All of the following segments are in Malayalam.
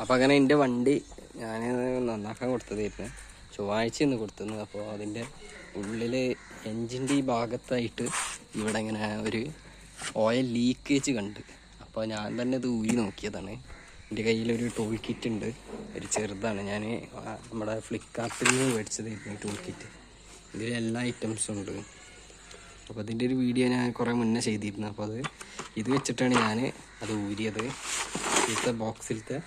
അപ്പോൾ അങ്ങനെ എന്റെ വണ്ടി ഞാൻ നന്നാക്കാൻ കൊടുത്തതായിരുന്നു. ചൊവ്വാഴ്ച ഇന്ന് കൊടുത്തത് അപ്പോൾ അതിന്റെ ഉള്ളിൽ എൻജിന്റെ ഈ ഭാഗത്തായിട്ട് ഇവിടെ ഇങ്ങനെ ഒരു ഓയിൽ ലീക്കേജ് കണ്ട്. അപ്പോൾ ഞാൻ തന്നെ ഇത് ഊരി നോക്കിയതാണ്. എന്റെ കയ്യിലൊരു ടൂൾ കിറ്റ് ഉണ്ട്. ഒരു ചെറുതാണ്. ഞാൻ നമ്മുടെ ഫ്ലിപ്കാർട്ടിൽ നിന്ന് മേടിച്ചതായിരുന്നു ടൂൾ കിറ്റ് ഇതിൽ എല്ലാ ഐറ്റംസും ഉണ്ട്. അപ്പോൾ അതിന്റെ ഒരു വീഡിയോ ഞാൻ കുറേ മുന്നേ ചെയ്തിരുന്നു. അപ്പോൾ അത് ഇത് വെച്ചിട്ടാണ് ഞാൻ അത് ഊരിയത്. ഇവിടുത്തെ ബോക്സിലത്തെ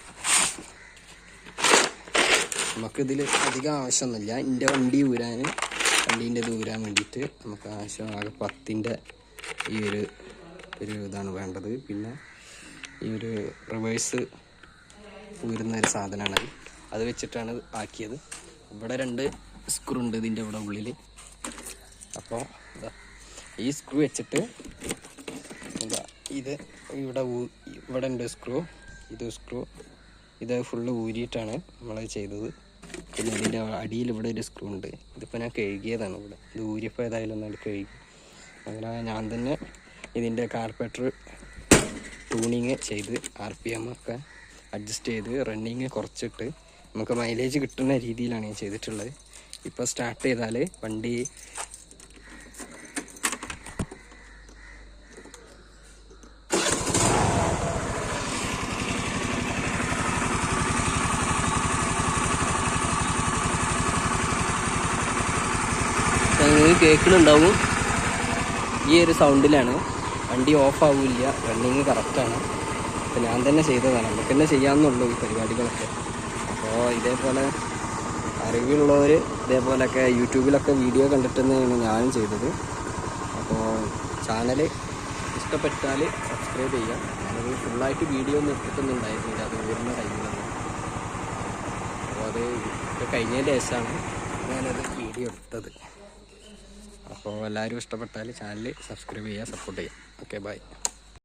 നമുക്കിതിൽ അധികം ആവശ്യമൊന്നുമില്ല. എന്റെ വണ്ടി ഊരാൻ വണ്ടീന്റെ ഊരാൻ വേണ്ടിയിട്ട് നമുക്ക് ആവശ്യം ആകെ പത്തിന്റെ ഈ ഒരു ഒരു ഇതാണ് വേണ്ടത്. പിന്നെ ഈ ഒരു റിവേഴ്സ് ഊരുന്ന ഒരു സാധനമാണ് അത്. വെച്ചിട്ടാണ് ആക്കിയത്. ഇവിടെ രണ്ട് സ്ക്രൂ ഉണ്ട് ഇതിന്റെ ഇവിടെ ഉള്ളിൽ അപ്പോൾ ഈ സ്ക്രൂ വെച്ചിട്ട് എന്താ ഇത് ഇവിടെ ഇവിടെ ഉണ്ട് സ്ക്രൂ ഇത് സ്ക്രൂ ഇത് ഫുള്ള് ഊരിയിട്ടാണ് നമ്മൾ ചെയ്തത്. പിന്നെ ഇതിന്റെ അടിയിൽ ഇവിടെ ഒരു സ്ക്രൂ ഉണ്ട്. ഇതിപ്പോൾ ഞാൻ കഴുകിയതാണ് ഇവിടെ. ഇത് ഊരിയപ്പോൾ ഏതായാലും ഒന്നാണ് കഴുകി. അങ്ങനെ ഞാൻ തന്നെ ഇതിന്റെ കാർപ്പറ്റർ ട്യൂണിങ് ചെയ്ത് ആർ പി എം ഒക്കെ അഡ്ജസ്റ്റ് ചെയ്ത് റണ്ണിങ് കുറച്ചിട്ട് നമുക്ക് മൈലേജ് കിട്ടുന്ന രീതിയിലാണ് ഞാൻ ചെയ്തിട്ടുള്ളത്. ഇപ്പോൾ സ്റ്റാർട്ട് ചെയ്താൽ വണ്ടി നിങ്ങൾക്ക് കേൾക്കുന്നുണ്ടാവും. ഈ ഒരു സൗണ്ടിലാണ് വണ്ടി ഓഫ് ആവില്ല. റണ്ണിങ് കറക്റ്റാണ് അപ്പോൾ ഞാൻ തന്നെ ചെയ്തതാണ്. നമുക്ക് തന്നെ ചെയ്യാമെന്നുള്ളൂ ഈ പരിപാടികളൊക്കെ. അപ്പോൾ ഇതേപോലെ അറിവുള്ളവർ ഇതേപോലെയൊക്കെ യൂട്യൂബിലൊക്കെ വീഡിയോ കണ്ടിട്ടുതന്നെയാണ് ഞാനും ചെയ്തത്. അപ്പോൾ ചാനൽ ഇഷ്ടപ്പെട്ടാൽ സബ്സ്ക്രൈബ് ചെയ്യാം. ഞാനത് ഫുള്ളായിട്ട് വീഡിയോ ഒന്നും എടുത്തിട്ടൊന്നുണ്ടായിരുന്നില്ല അത് വരുന്ന ടൈമിലാണ് അപ്പോൾ അത് കഴിഞ്ഞതിന്റെ ശേഷമാണ് ഞാനത് വീഡിയോ എടുത്തത്. അപ്പോൾ എല്ലാവരും ഇഷ്ടപ്പെട്ടാൽ ചാനൽ സബ്സ്ക്രൈബ് ചെയ്യുക സപ്പോർട്ട് ചെയ്യുക. Okay bye